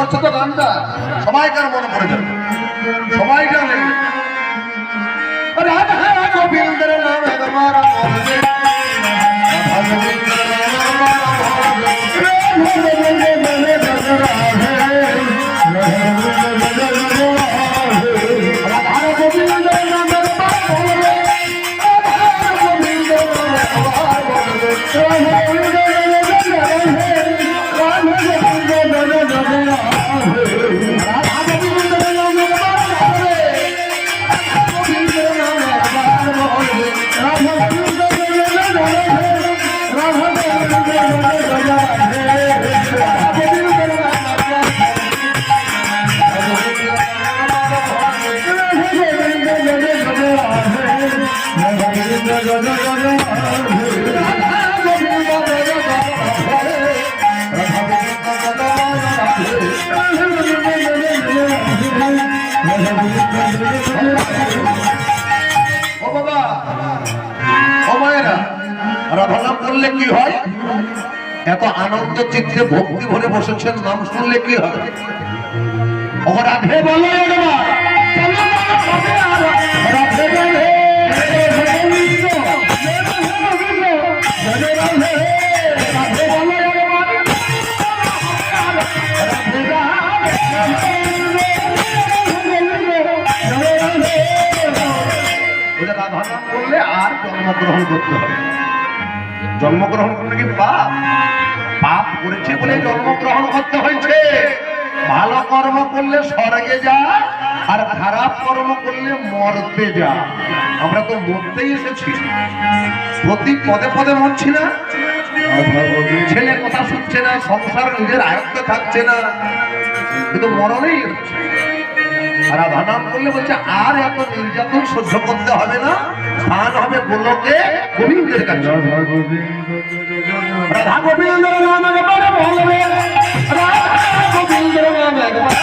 করছে তো গানটা সবাইকার মনে পড়ে যাবে। সবাই রাধানাম করলে কি হয়? এত আনন্দ চিত্রে ভক্তি ভরে বসেছেন, নাম শুনলে কি রাধে বলো রাধে আর জন্মগ্রহণ করতে হবে। জন্মগ্রহণ করলে কি পাপ? করেছে বলে জন্মগ্রহণ করতে হয়েছে। ভালো কর্ম করলে স্বর্গে যা আর খারাপ কর্ম করলে মরতে যা। আমরা তো মরতেই এসেছি। প্রতি পদে পদে মরছি না। ছেলে কথা শুনছে না সংসার নিজের আয়ত্তে থাকছে না। কিন্তু মরণেই হচ্ছে রাধা নাম করলে বলছে আর এত নির্যাতন সহ্য করতে হবে না। স্থান হবে গোলকে গোবিন্দের কাছে। রাধা গোবিন্দের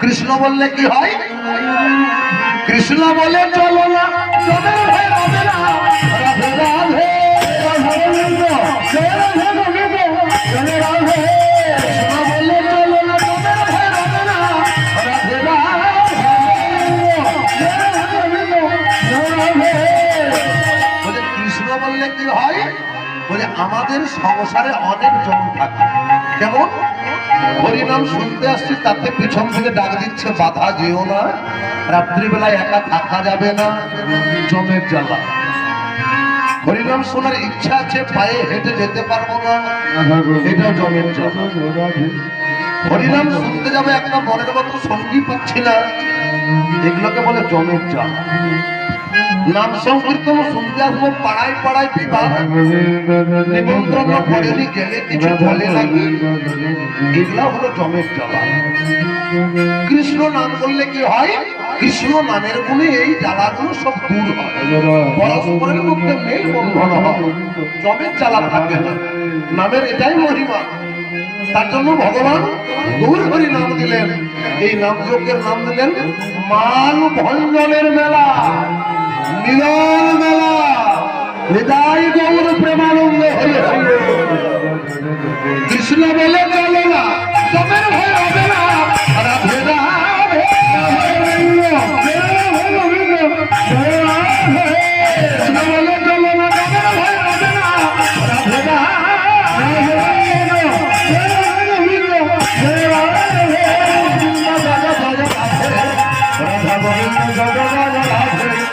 কৃষ্ণ বললে কি হয়? কৃষ্ণ বলে, চলো না। বললে কি হয়? বলে, আমাদের সংসারে অনেক জন থাকে। কেমন? হরিনাম শুনতে আসছি, তাতে পিছন থেকে ডাক দিচ্ছে, বাধা যেও না। রাত্রিবেলায় একা থাকা যাবে না, জমের জ্বালা। হরিনাম শোনার ইচ্ছা আছে, পায়ে হেঁটে যেতে পারব না, এটাও জমের জ্বালা। হরিনাম শুনতে যাবে, একটা মনের মতো সঙ্গী পাচ্ছি না, এগুলোকে বলে জমের জ্বালা। নাম সংকীর্তন শুনতে আসব, পাড়ায় পাড়ায় বিবাহ। নিমন্ত্রণ করেনি গেলে কিছু বলে নাকি? এগুলা হলো জমের জ্বালা। কৃষ্ণ নাম করলে কি হয়? কৃষ্ণ নামের গুণে এই জ্বালাগুলো সব দূর হয়। পরস্পরের মধ্যে মেল বন্ধন হয়। জমের জ্বালা থাকে না। নামের এটাই মহিমা। তার জন্য ভগবান হরি নাম দিলেন। এই নাম নাম দিলেন মান ভঞ্জনের মেলা। মিলন মেলা। হৃদয় গৌর প্রেমানন্দ হরি কৃষ্ণ বলে চলো না জগন্নাথ